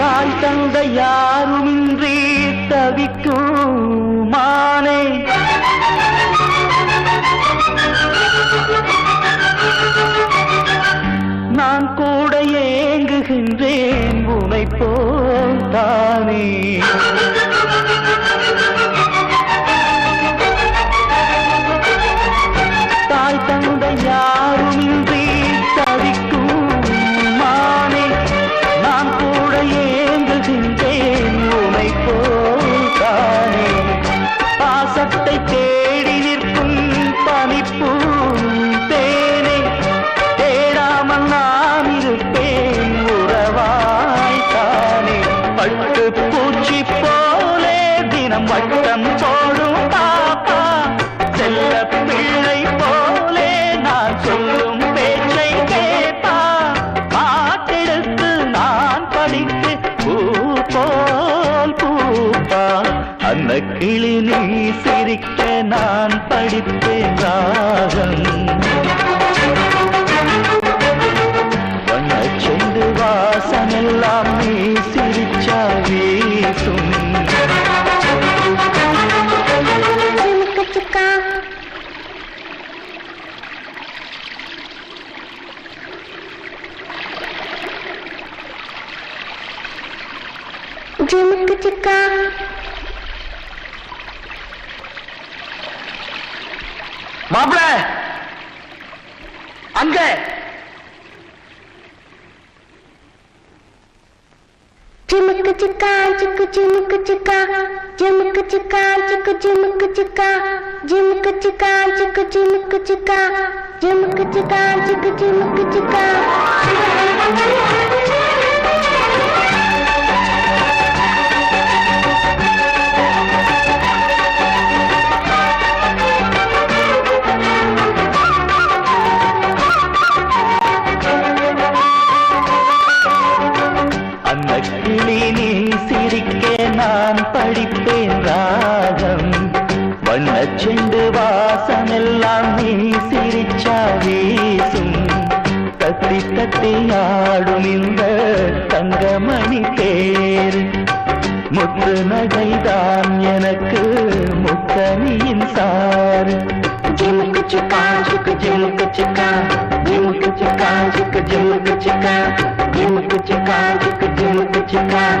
தாய் தந்த யாருமின்றி தவிக்கும் மா பட்டு பூச்சி போலே தினம் வட்டம் போடும் பாப்பா. செல்ல பிள்ளை போலே நான் சொல்லும் பேச்சை கேப்பா. பாட்டெடுத்து நான் படித்து பூ போல் பூப்பா. அந்த கிளி நீ சிரிக்க நான் படித்தேன் ராகம். ஜிமுக்கு சிக்கா மாப்பிள அங்க ஜிமுக்கு சிக்கா சிக்கு ஜிமுக்கு சிக்கா ஜிமுக்கு சிக்கா சிக்கு ஜிமுக்கு சிக்கா ஜிமுக்கு சிக்கா சிக்கு ஜிமுக்கு சிக்கா ஜிமுக்கு சிக்கா சிக்கு ஜிமுக்கு சிக்கா அந்த நீ சிரிக்க நான் படிப்பேன் ராகம். வண்ணச் செண்டு வாசமெல்லாம் நீ சிரிச்சா வீசும். தத்தி தத்தி ஆடும் இந்த தங்கமணி தேர். முத்து நகைதான் எனக்கு முத்தனியின் சாறு ஜிமுக்கு சிக்கா சிக்கு ஜிமுக்கு சிக்கா. ஜிமுக்கு சிக்கா சிக்கு ஜிமுக்கு சிக்கா. ஜிமுக்கு சிக்கா சிக்கு ஜிமுக்கு சிக்கா